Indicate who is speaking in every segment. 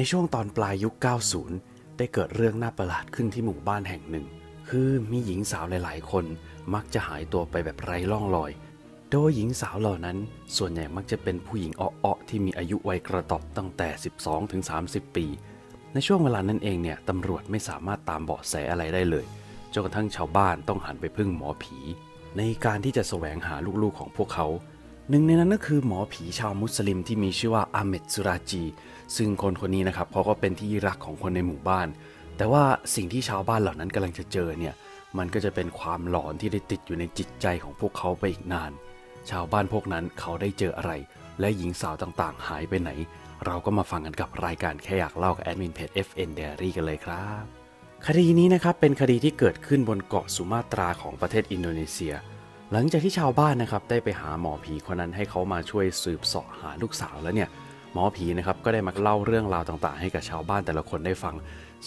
Speaker 1: ในช่วงตอนปลายยุค 90 ได้เกิดเรื่องน่าประหลาดขึ้นที่หมู่บ้านแห่งหนึ่ง คือมีหญิงสาวหลาย ๆ คนมักจะหายตัวไปแบบไร้ร่องรอย โดยหญิงสาวเหล่านั้น ส่วนใหญ่มักจะเป็นผู้หญิงอ้อๆที่มีอายุวัยกระตอบตั้งแต่ 12 ถึง 30 ปี ในช่วงเวลานั้นเองเนี่ยตำรวจไม่สามารถตามเบาะแสอะไรได้เลยจนกระทั่งชาวบ้านต้องหันไปพึ่งหมอผี ในการที่จะแสวงหาลูกๆของพวกเขา หนึ่งในนั้นก็คือหมอผีชาวมุสลิมที่มีชื่อว่าอาเมดสุราจี ซึ่งคนคนนี้นะครับเขาก็เป็นที่รักของคนในหมู่บ้าน แต่ว่าสิ่งที่ชาวบ้านเหล่านั้นกำลังจะเจอเนี่ยมันก็จะเป็นความหลอนที่ได้ติดอยู่ในจิตใจของพวกเขาไปอีกนาน ชาวบ้านพวกนั้นเขาได้เจออะไร และหญิงสาวต่างๆ หายไปไหน เราก็มาฟังกันกับรายการแค่อยากเล่ากับแอดมินเพจ FN Diary กันเลยครับ คดีนี้นะครับเป็นคดีที่เกิดขึ้นบนเกาะสุมาตราของประเทศอินโดนีเซีย หลังจากที่ชาวบ้านนะครับได้ไปหาหมอผีคนนั้นให้เขามาช่วยสืบเสาะหาลูกสาวแล้วเนี่ยหมอผีนะครับก็ได้มาเล่าเรื่องราวต่างๆ ให้กับชาวบ้านแต่ละคนได้ฟัง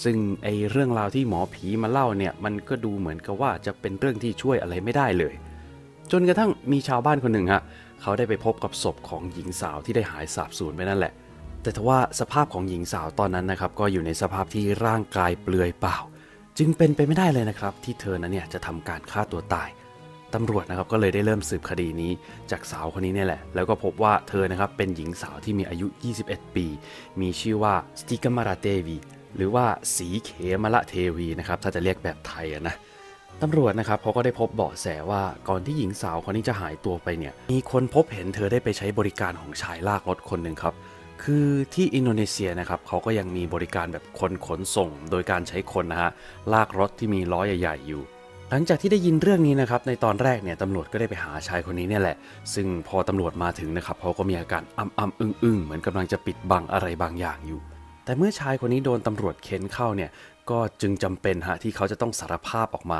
Speaker 1: ซึ่งไอเรื่องราวที่หมอผีมาเล่าเนี่ยมันก็ดูเหมือนกับว่าจะเป็นเรื่องที่ช่วยอะไรไม่ได้เลย จนกระทั่งมีชาวบ้านคนหนึ่งฮะเขาได้ไปพบกับศพของหญิงสาวที่ได้หายสาบสูญไปนั่นแหละ แต่ทว่าสภาพของหญิงสาวตอนนั้นนะครับก็อยู่ในสภาพที่ร่างกายเปลือยเปล่า จึงเป็นไปไม่ได้เลยนะครับที่เธอนั้นเนี่ยจะทำการฆ่าตัวตาย ตำรวจนะครับก็เลยได้เริ่มสืบคดีนี้จากสาวคนนี้เนี่ยแหละ แล้วก็พบว่าเธอนะครับเป็นหญิงสาวที่มีอายุ 21 ปี มีชื่อว่าสติกมาราเตวีหรือว่าสีเขมละเทวีนะครับถ้าจะเรียกแบบไทยนะตำรวจนะครับเขาก็ได้พบเบาะแสว่าก่อนที่หญิงสาวคนนี้จะหายตัวไปเนี่ย มีคนพบเห็นเธอได้ไปใช้บริการของชายลากรถคนหนึ่งครับคือที่อินโดนีเซียนะครับเขาก็ยังมีบริการแบบคนขนส่ง โดยการใช้คนนะฮะลากรถที่มีล้อใหญ่ ๆ อยู่ หลังจากที่ได้ยินเรื่องนี้นะครับในตอนแรกเนี่ยตำรวจก็ได้ไปหาชายคนนี้เนี่ยแหละ ซึ่งพอตำรวจมาถึงนะครับเขาก็มีอาการอ้ำอ้ำอึ้งอึ้งเหมือนกำลังจะปิดบังอะไรบางอย่างอยู่ แต่เมื่อชายคนนี้โดนตำรวจเค้นเข้าเนี่ยก็จึงจำเป็นฮะที่เขาจะต้องสารภาพออกมา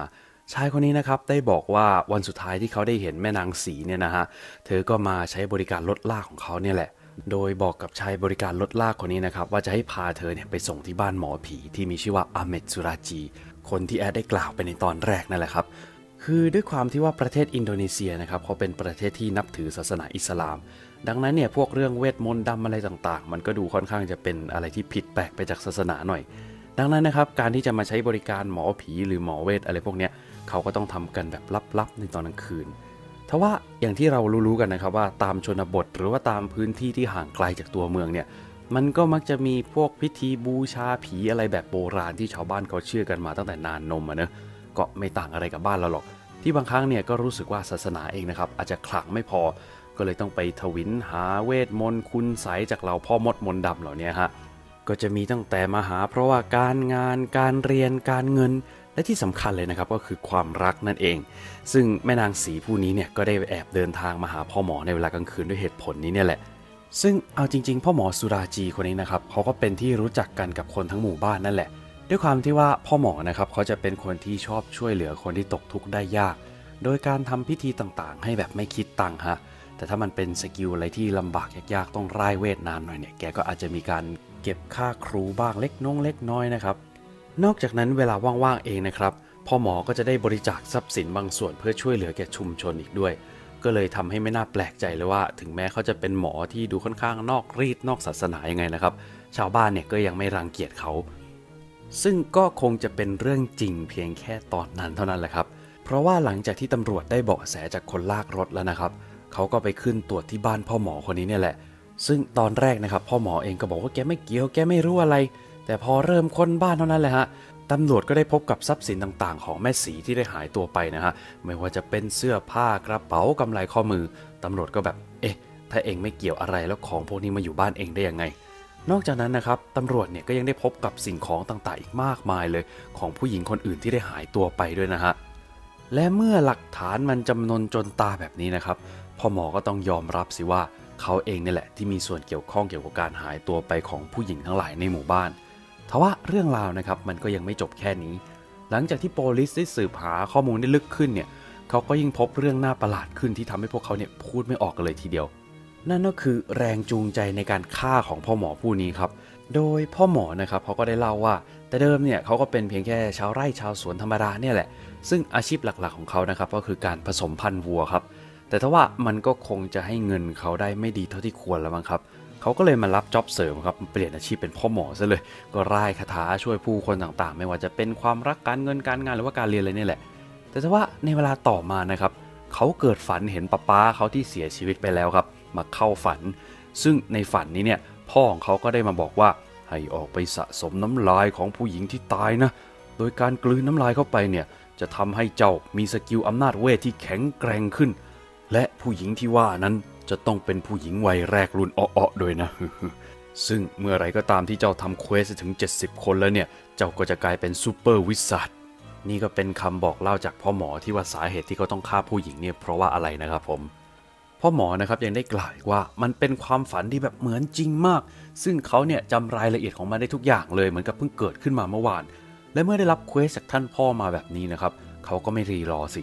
Speaker 1: ชายคนนี้นะครับได้บอกว่าวันสุดท้ายที่เขาได้เห็นแม่นางสีเนี่ยนะฮะเธอก็มาใช้บริการรถลากของเขาเนี่ยแหละ โดยบอกกับชายบริการรถลากคนนี้นะครับว่าจะให้พาเธอเนี่ยไปส่งที่บ้านหมอผีที่มีชื่อว่าอาเมดสุราจี คนที่แอดได้กล่าวไปในตอนแรกนั่นแหละครับ คือด้วยความที่ว่าประเทศอินโดนีเซียนะครับเขาเป็นประเทศที่นับถือศาสนาอิสลาม ดังนั้นเนี่ยพวกเรื่องเวทมนต์ดำอะไรต่างๆ มันก็ดูค่อนข้างจะเป็นอะไรที่ผิดแปลกไปจากศาสนาหน่อย ดังนั้นนะครับการที่จะมาใช้บริการหมอผีหรือหมอเวทอะไรพวกเนี้ยเขาก็ต้องทำกันแบบลับๆในตอนกลางคืนทว่าอย่างที่เรารู้ๆกันนะครับว่าตามชนบทหรือว่าตามพื้นที่ที่ห่างไกลจากตัวเมืองเนี่ย มันก็มักจะมีพวกพิธีบูชาผีอะไรแบบโบราณที่ชาวบ้านเขาเชื่อกันมาตั้งแต่นานนมอะเนอะก็ไม่ต่างอะไรกับบ้านเราหรอก ที่บางครั้งเนี่ยก็รู้สึกว่าศาสนาเองนะครับ อาจจะขลังไม่พอ ก็เลยต้องไปทวินหาเวทมนต์คุณไสยจากเราพ่อมดมนต์ดำเหล่านี้ฮะก็จะมีตั้งแต่มาหาเพราะว่าการงานการเรียนการเงินและที่สำคัญเลยนะครับก็คือความรักนั่นเอง ซึ่งแม่นางสีผู้นี้เนี่ยก็ได้แอบเดินทางมาหาพ่อหมอในเวลากลางคืนด้วยเหตุผลนี้เนี่ยแหละ ซึ่งเอาจริง ๆ พ่อหมอสุราจีคนนี้นะครับเขาก็เป็นที่รู้จักกันกับคนทั้งหมู่บ้านนั่นแหละ ด้วยความที่ว่าพ่อหมอนะครับเขาจะเป็นคนที่ชอบช่วยเหลือคนที่ตกทุกข์ได้ยาก โดยการทำพิธีต่างๆ ให้แบบไม่คิดตังค์ฮะแต่ถ้ามันเป็นสกิลอะไรที่ลำบากยากๆต้องร่ายเวทนานหน่อยเนี่ยแกก็อาจจะมีการเก็บค่าครูบ้างเล็กน้องเล็กน้อยนะครับนอกจากนั้นเวลาว่างๆเองนะครับพ่อหมอก็จะได้บริจาคทรัพย์สินบางส่วนเพื่อช่วยเหลือแก่ชุมชนอีกด้วย ก็เลยทำให้ไม่น่าแปลกใจเลยว่า ถึงแม้เขาจะเป็นหมอที่ดูค่อนข้างนอกรีดนอกศาสนายังไงนะครับ ชาวบ้านเนี่ยก็ยังไม่รังเกียจเขา ซึ่งก็คงจะเป็นเรื่องจริงเพียงแค่ตอนนั้นเท่านั้นแหละครับ เพราะว่าหลังจากที่ตำรวจได้เบาะแสจากคนลากรถแล้วนะครับ เขาก็ไปขึ้นตรวจที่บ้านพ่อหมอคนนี้เนี่ยแหละ ซึ่งตอนแรกนะครับ พ่อหมอเองก็บอกว่าแกไม่เกี่ยวแกไม่รู้อะไร แต่พอเริ่มค้นบ้านเท่านั้นแหละฮะ ตำรวจก็ได้พบกับทรัพย์สินต่างๆ ของแม่สีที่ได้หายตัวไปนะฮะ ไม่ว่าจะเป็นเสื้อผ้ากระเป๋ากำไลข้อมือ ตำรวจก็แบบ เอ๊ะ ถ้าเองไม่เกี่ยวอะไรแล้วของพวกนี้มาอยู่บ้านเองได้ยังไง นอกจากนั้นนะครับตำรวจเนี่ยก็ยังได้พบกับสิ่งของต่างๆ อีกมากมายเลย ของผู้หญิงคนอื่นที่ได้หายตัวไปด้วยนะฮะ และเมื่อหลักฐานมันจำนนจนตาแบบนี้นะครับ พ่อหมอก็ต้องยอมรับสิว่าเขาเองนี่แหละที่มีส่วนเกี่ยวข้องเกี่ยวกับการหายตัวไปของผู้หญิงทั้งหลายในหมู่บ้าน ทว่าเรื่องราวนะครับมันก็ยังไม่จบแค่นี้ หลังจากที่โปลิสได้สืบหาข้อมูลได้ลึกขึ้นเนี่ยเขาก็ยิ่งพบเรื่องน่าประหลาดขึ้นที่ทำให้พวกเขาเนี่ยพูดไม่ออกกันเลยทีเดียว นั่นก็คือแรงจูงใจในการฆ่าของพ่อหมอผู้นี้ครับโดยพ่อหมอนะครับเขาก็ได้เล่าว่า แต่เดิมเนี่ยเขาก็เป็นเพียงแค่ชาวไร่ชาวสวนธรรมดาเนี่ยแหละ ซึ่งอาชีพหลักๆของเขานะครับก็คือการผสมพันธุ์วัวครับแต่ถ้าว่ามันก็คงจะให้เงินเขาได้ไม่ดีเท่าที่ควรแล้วมั้งครับเขาก็เลยมารับจ็อบเสริมครับเปลี่ยนอาชีพเป็นพ่อหมอซะเลย ก็ร่ายคาถาช่วยผู้คนต่างๆ ไม่ว่าจะเป็นความรักการเงินการงานหรือว่าการเรียนอะไรนี่แหละ แต่ถ้าว่าในเวลาต่อมานะครับเขาเกิดฝันเห็นป้าป้าเขาที่เสียชีวิตไปแล้วครับ มาเข้าฝัน ซึ่งในฝันนี้เนี่ยพ่อของเขาก็ได้มาบอกว่าให้ออกไปสะสมน้ำลายของผู้หญิงที่ตายนะ โดยการกลืนน้ำลายเข้าไปเนี่ยจะทำให้เจ้ามีสกิลอำนาจเวทที่แข็งแกร่งขึ้น และผู้หญิงที่ว่านั้น จะต้องเป็นผู้หญิงวัยแรกรุ่นอ้อๆโดวยนะ ซึ่งเมื่อไรก็ตามที่เจ้าทำเควสถึง 70 คนแล้วเนี่ย เจ้าก็จะกลายเป็นซูเปอร์วิสัทนี่ก็เป็นคำบอกเล่าจากพ่อหมอที่ว่าสาเหตุที่เขาต้องฆ่าผู้หญิงเนี่ยเพราะว่าอะไรนะครับผมพ่อหมอนะครับยังได้กล่าวอีกว่ามันเป็นความฝันที่แบบเหมือนจริงมาก ซึ่งเขาเนี่ยจำรายละเอียดของมันได้ทุกอย่างเลยเหมือนกับเพิ่งเกิดขึ้นมาเมื่อวาน และเมื่อได้รับเควสจากท่านพ่อมาแบบนี้นะครับเขาก็ไม่รีรอสิ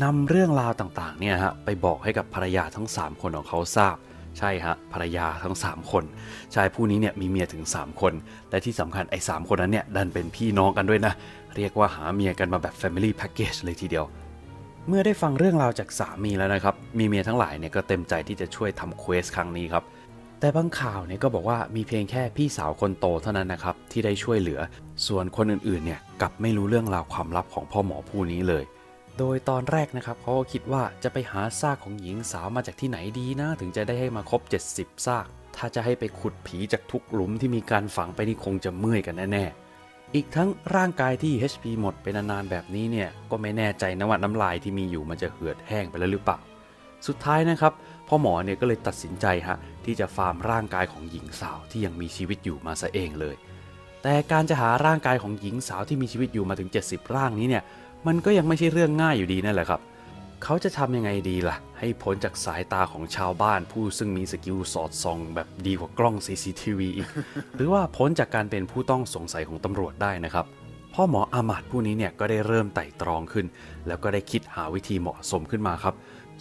Speaker 1: นำเรื่องราวต่างๆเนี่ยฮะไปบอกให้กับภรรยาทั้ง 3 คนของเขาทราบ ใช่ฮะภรรยาทั้ง 3 คนชายผู้นี้เนี่ยมีเมียถึง 3 คน และที่สำคัญไอ้สคนนั้นเนี่ยดันเป็นพี่น้องกันด้วยนะ เรียกว่าหาเมียกันมาแบบ Family Package เลยทีเดียว เมื่อได้ฟังเรื่องราวจากสามีแล้วนะครับ มีเมียทั้งหลายเนี่ยก็เต็มใจที่จะช่วยทำเควสครั้งนี้ครับแต่บางข่าวเนี่ยก็บอกว่ามีเพียงแค่พี่สาวคนโตเท่านั้นนะครับที่ได้ช่วยเหลือ ส่วนคนอื่นๆเนี่ยกลับไม่รู้เรื่องราวความลับของพ่อหมอผู้นี้เลย โดยตอนแรกนะครับเขาก็คิดว่าจะไปหาซากของหญิงสาวมาจากที่ไหนดีนะ ถึงจะได้ให้มาครบ 70 ซาก ถ้าจะให้ไปขุดผีจากทุกหลุมที่มีการฝังไปนี่คงจะเมื่อยกันแน่ๆ อีกทั้งร่างกายที่ HP หมดไปนานๆแบบนี้เนี่ยก็ไม่แน่ใจนะว่าน้ำลายที่มีอยู่มันจะเหือดแห้งไปแล้วหรือเปล่า สุดท้ายนะครับพ่อหมอเนี่ยก็เลยตัดสินใจฮะที่จะฟาร์มร่างกายของหญิงสาวที่ยังมีชีวิตอยู่มาซะเองเลย แต่การจะหาร่างกายของหญิงสาวที่มีชีวิตอยู่มาถึง 70 ร่างนี้เนี่ย มันก็ยังไม่ใช่เรื่องง่ายอยู่ดีนั่นแหละครับ เขาจะทำยังไงดีล่ะ ให้พ้นจากสายตาของชาวบ้านผู้ซึ่งมีสกิลสอดส่อง แบบดีกว่ากล้อง CCTV อีก หรือว่าพ้นจากการเป็นผู้ต้องสงสัยของตำรวจได้นะครับพ่อหมออามาดผู้นี้เนี่ยก็ได้เริ่มไต่ตรองขึ้น แล้วก็ได้คิดหาวิธีเหมาะสมขึ้นมาครับ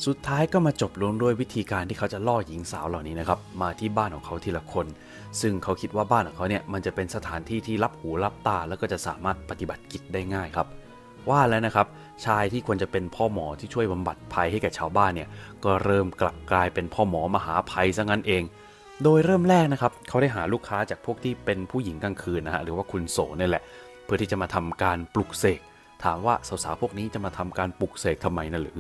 Speaker 1: สุดท้ายก็มาจบลงด้วยวิธีการที่เขาจะล่อหญิงสาวเหล่านี้นะครับมาที่บ้านของเขาทีละคน ซึ่งเขาคิดว่าบ้านของเขาเนี่ยมันจะเป็นสถานที่ที่รับหูรับตาแล้วก็จะสามารถปฏิบัติกิจได้ง่ายครับ ว่าแล้วนะครับ ชายที่ควรจะเป็นพ่อหมอที่ช่วยบำบัดภัยให้แก่ชาวบ้านเนี่ยก็เริ่มกลับกลายเป็นพ่อหมอมหาภัยซะงั้นเอง โดยเริ่มแรกนะครับเขาได้หาลูกค้าจากพวกที่เป็นผู้หญิงกลางคืนนะฮะหรือว่าคุณโสนี่แหละ เพื่อที่จะมาทำการปลุกเสก ถามว่าสาวๆพวกนี้จะมาทำการปลุกเสกทำไมนะหรือ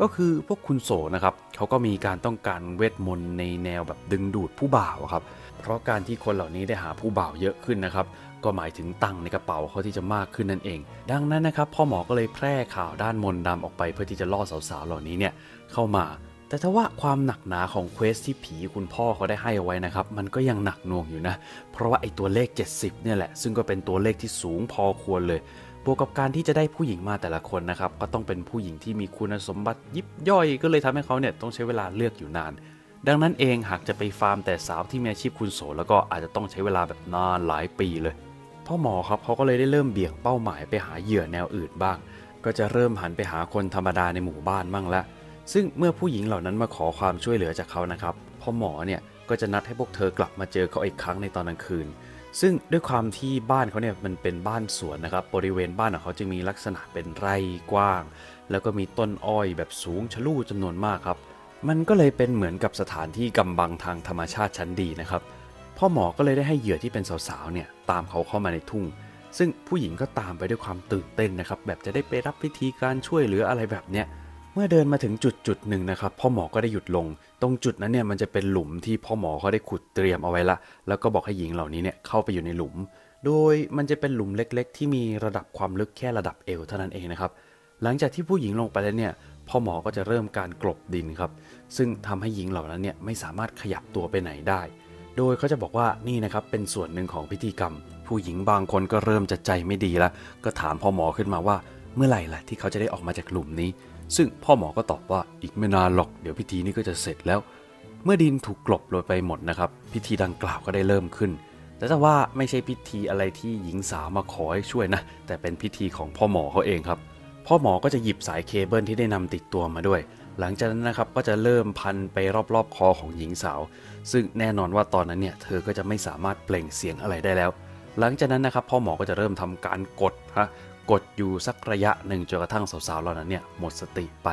Speaker 1: ก็คือพวกคุณโสนะครับเขาก็มีการต้องการเวทมนต์ในแนวแบบดึงดูดผู้บ่าวครับ เพราะการที่คนเหล่านี้ได้หาผู้บ่าวเยอะขึ้นนะครับก็หมายถึงตังในกระเป๋าเขาที่จะมากขึ้นนั่นเอง ดังนั้นนะครับพ่อหมอก็เลยแพร่ข่าวด้านมนต์ดำออกไปเพื่อที่จะล่อสาวๆเหล่านี้เนี่ยเข้ามาแต่ถ้าว่าความหนักหนาของเควสที่ผีคุณพ่อเขาได้ให้เอาไว้นะครับ มันก็ยังหนักหน่วงอยู่นะ เพราะว่าไอ้ตัวเลข 70 เนี่ยแหละ ซึ่งก็เป็นตัวเลขที่สูงพอควรเลย วกกับการที่จะได้ผู้หญิงมาแต่ละคนนะครับก็ต้องเป็นผู้หญิงที่มีคุณสมบัติยิบย่อย ก็เลยทำให้เขาเนี่ยต้องใช้เวลาเลือกอยู่นาน ดังนั้นเองหากจะไปฟาร์มแต่สาวที่มีอาชีพคุณโสแล้วก็อาจจะต้องใช้เวลาแบบนานหลายปีเลยพ่อหมอครับเขาก็เลยได้เริ่มเบี่ยงเป้าหมายไปหาเหยื่อแนวอื่นบ้าง ก็จะเริ่มหันไปหาคนธรรมดาในหมู่บ้านบ้างละซึ่งเมื่อผู้หญิงเหล่านั้นมาขอความช่วยเหลือจากเขานะครับพ่อหมอเนี่ยก็จะนัดให้พวกเธอกลับมาเจอเขาอีกครั้งในตอนกลางคืน ซึ่งด้วยความที่บ้านเขาเนี่ยมันเป็นบ้านสวนนะครับ บริเวณบ้านของเขาจึงมีลักษณะเป็นไร่กว้าง แล้วก็มีต้นอ้อยแบบสูงชะลู่จำนวนมากครับ มันก็เลยเป็นเหมือนกับสถานที่กำบังทางธรรมชาติชั้นดีนะครับ พ่อหมอก็เลยได้ให้เหยื่อที่เป็นสาวๆเนี่ยตามเขาเข้ามาในทุ่ง ซึ่งผู้หญิงก็ตามไปด้วยความตื่นเต้นนะครับ แบบจะได้ไปรับวิธีการช่วยเหลืออะไรแบบเนี้ย มื่อเดินมาถึงจุดจุดหนึ่งนะครับพ่อหมอก็ได้หยุดลง ตรงจุดนั้นเนี่ยมันจะเป็นหลุมที่พ่อหมอเขาได้ขุดเตรียมเอาไว้ละ แล้วก็บอกให้หญิงเหล่านี้เนี่ยเข้าไปอยู่ในหลุม โดยมันจะเป็นหลุมเล็กๆ ที่มีระดับความลึกแค่ระดับเอวเท่านั้นเองนะครับหลังจากที่ผู้หญิงลงไปแล้วเนี่ยพ่อหมอก็จะเริ่มการกลบดินครับ ซึ่งทำให้หญิงเหล่านั้นเนี่ยไม่สามารถขยับตัวไปไหนได้ โดยเขาจะบอกว่านี่นะครับเป็นส่วนหนึ่งของพิธีกรรม ผู้หญิงบางคนก็เริ่มจะใจไม่ดีแล้ว ก็ถามพ่อหมอขึ้นมาว่า เมื่อไหร่ล่ะที่เขาจะได้ออกมาจากหลุมนี้ ซึ่งพ่อหมอก็ตอบว่าอีกไม่นานหรอกเดี๋ยวพิธีนี้ก็จะเสร็จแล้ว เมื่อดินถูกกลบลงไปหมดนะครับ พิธีดังกล่าวก็ได้เริ่มขึ้น แต่ถ้าว่าไม่ใช่พิธีอะไรที่หญิงสาวมาขอให้ช่วยนะ แต่เป็นพิธีของพ่อหมอเขาเองครับพ่อหมอก็จะหยิบสายเคเบิลที่ได้นำติดตัวมาด้วย หลังจากนั้นนะครับก็จะเริ่มพันไปรอบๆคอของหญิงสาว ซึ่งแน่นอนว่าตอนนั้นเนี่ยเธอก็จะไม่สามารถเปล่งเสียงอะไรได้แล้ว หลังจากนั้นนะครับพ่อหมอก็จะเริ่มทำการกดฮะ กดอยู่สักระยะหนึ่งจนกระทั่งสาวๆเหล่านั้นเนี่ยหมดสติไป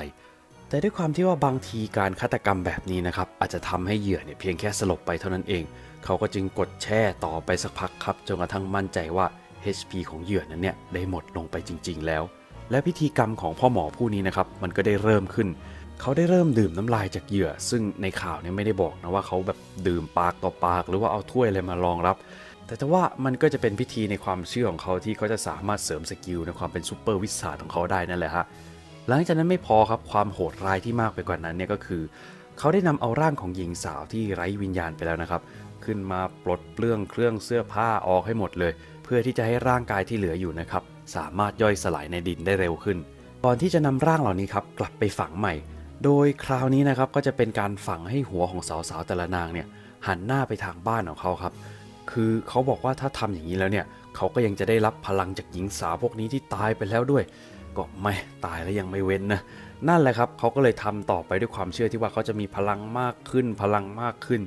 Speaker 1: แต่ด้วยความที่ว่าบางทีการฆาตกรรมแบบนี้นะครับอาจจะทำให้เหยื่อเนี่ยเพียงแค่สลบไปเท่านั้นเอง เขาก็จึงกดแช่ต่อไปสักพักครับจนกระทั่งมั่นใจว่า HP ของเหยื่อนั้นเนี่ยได้หมดลงไปจริง ๆ แล้ว และพิธีกรรมของพ่อหมอผู้นี้นะครับมันก็ได้เริ่มขึ้นเขาได้เริ่มดื่มน้ำลายจากเหยื่อ ซึ่งในข่าวเนี่ยไม่ได้บอกนะว่าเขาแบบดื่มปากต่อปาก หรือว่าเอาถ้วยอะไรมารองรับ แต่แต่ว่ามันก็จะเป็นพิธีในความเชื่อของเขาที่เขาจะสามารถเสริมสกิลในความเป็นซูเปอร์วิสาของเขาได้นั่นแหละฮะหลังจากนั้นไม่พอครับความโหดร้ายที่มากไปกว่านั้นเนี่ยก็คือ เขาได้นำเอาร่างของหญิงสาวที่ไร้วิญญาณไปแล้วนะครับ ขึ้นมาปลดเปลื้องเครื่องเสื้อผ้าออกให้หมดเลย เพื่อที่จะให้ร่างกายที่เหลืออยู่นะครับสามารถย่อยสลายในดินได้เร็วขึ้น ก่อนที่จะนำร่างเหล่านี้ครับกลับไปฝังใหม่ โดยคราวนี้นะครับก็จะเป็นการฝังให้หัวของสาวๆแต่ละนางเนี่ยหันหน้าไปทางบ้านของเขาครับ คือเขาบอกว่าถ้าทำอย่างนี้แล้วเนี่ยเขาก็ยังจะได้รับพลังจากหญิงสาวพวกนี้ที่ตายไปแล้วด้วย ก็ไม่ตายแล้วยังไม่เว้นนะนั่นแหละครับเขาก็เลยทำต่อไปด้วยความเชื่อที่ว่าเขาจะมีพลังมากขึ้นพลังมากขึ้น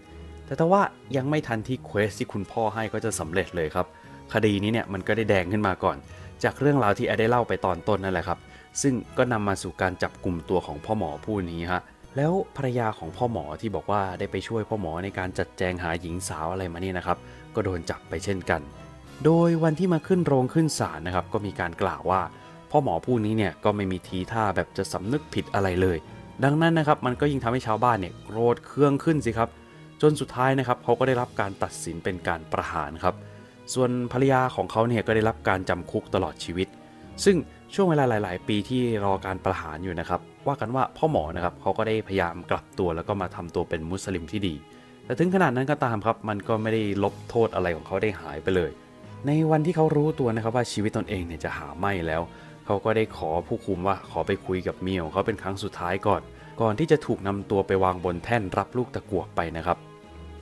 Speaker 1: แต่ถ้าว่ายังไม่ทันที่เควสที่คุณพ่อให้ก็จะสำเร็จเลยครับ คดีนี้เนี่ยมันก็ได้แดงขึ้นมาก่อน จากเรื่องราวที่แอดได้เล่าไปตอนต้นนั่นแหละครับ ซึ่งก็นำมาสู่การจับกลุ่มตัวของพ่อหมอผู้นี้ฮะแล้วภรรยาของพ่อหมอที่บอกว่าได้ไปช่วยพ่อหมอในการจัดแจงหาหญิงสาวอะไรมานี่นะครับ ก็โดนจับไปเช่นกัน โดยวันที่มาขึ้นโรงขึ้นศาลนะครับก็มีการกล่าวว่าพ่อหมอผู้นี้เนี่ยก็ไม่มีทีท่าแบบจะสำนึกผิดอะไรเลย ดังนั้นนะครับมันก็ยิ่งทำให้ชาวบ้านเนี่ยโกรธเคืองขึ้นสิครับจนสุดท้ายนะครับเขาก็ได้รับการตัดสินเป็นการประหารครับ ส่วนภรรยาของเขาเนี่ยก็ได้รับการจำคุกตลอดชีวิต ซึ่งช่วงเวลาหลาย ๆ ปีที่รอการประหารอยู่นะครับ ว่ากันว่าพ่อหมอนะครับเขาก็ได้พยายามกลับตัวแล้วก็มาทำตัวเป็นมุสลิมที่ดี แต่ถึงขนาดนั้นก็ตามครับ มันก็ไม่ได้ลบโทษอะไรของเขาได้หายไปเลย ในวันที่เขารู้ตัวนะครับว่าชีวิตตนเองเนี่ยจะหาไม่แล้ว เขาก็ได้ขอผู้คุมว่าขอไปคุยกับเมียของเขาเป็นครั้งสุดท้ายก่อน ก่อนที่จะถูกนำตัวไปวางบนแท่นรับลูกตะกั่วไปนะครับ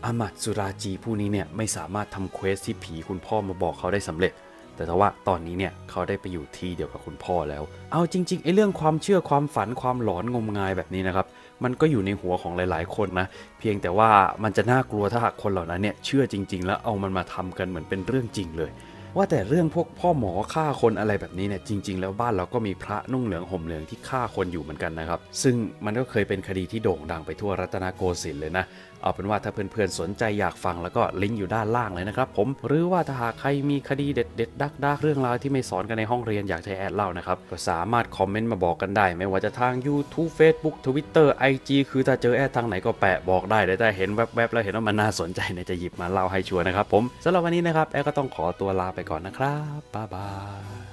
Speaker 1: อามัดสุราจีผู้นี้เนี่ยไม่สามารถทำเควสที่ผีคุณพ่อมาบอกเขาได้สำเร็จ แต่ทว่าตอนนี้เนี่ยเขาได้ไปอยู่ที่เดียวกับคุณพ่อแล้ว เอาจริงๆไอ้เรื่องความเชื่อความฝันความหลอนงมงายแบบนี้นะครับมันก็อยู่ในหัวของหลาย ๆ คนนะ เพียงแต่ว่ามันจะน่ากลัวถ้าหากคนเหล่านั้นเนี่ยเชื่อจริง ๆ แล้วเอามันมาทำกันเหมือนเป็นเรื่องจริงเลย ว่าแต่เรื่องพวกพ่อหมอฆ่าคนอะไรแบบนี้เนี่ยจริง ๆ แล้วบ้านเราก็มีพระนุ่งเหลืองห่มเหลืองที่ฆ่าคนอยู่เหมือนกันนะครับ ซึ่งมันก็เคยเป็นคดีที่โด่งดังไปทั่วรัตนโกสินทร์เลยนะเอาเป็นว่าถ้าเพื่อนๆสนใจอยากฟังแล้วก็ลิงก์อยู่ด้านล่างเลยนะครับผม หรือว่าถ้าหากใครมีคดีเด็ดๆดักๆเรื่องราวที่ไม่สอนกันในห้องเรียนอยากจะแอดเล่านะครับ ก็สามารถคอมเมนต์มาบอกกันได้ ไม่ว่าจะทาง YouTube Facebook Twitter IG คือถ้าเจอแอดทางไหนก็แปะบอกได้เดี๋ยวถ้าเห็นแวบๆแล้วเห็นว่ามันน่าสนใจเนี่ยจะหยิบมาเล่าให้ชัวร์นะครับผมสำหรับวันนี้นะครับแอดก็ต้องขอตัวลาไปก่อนนะครับบ๊ายบา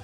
Speaker 1: ย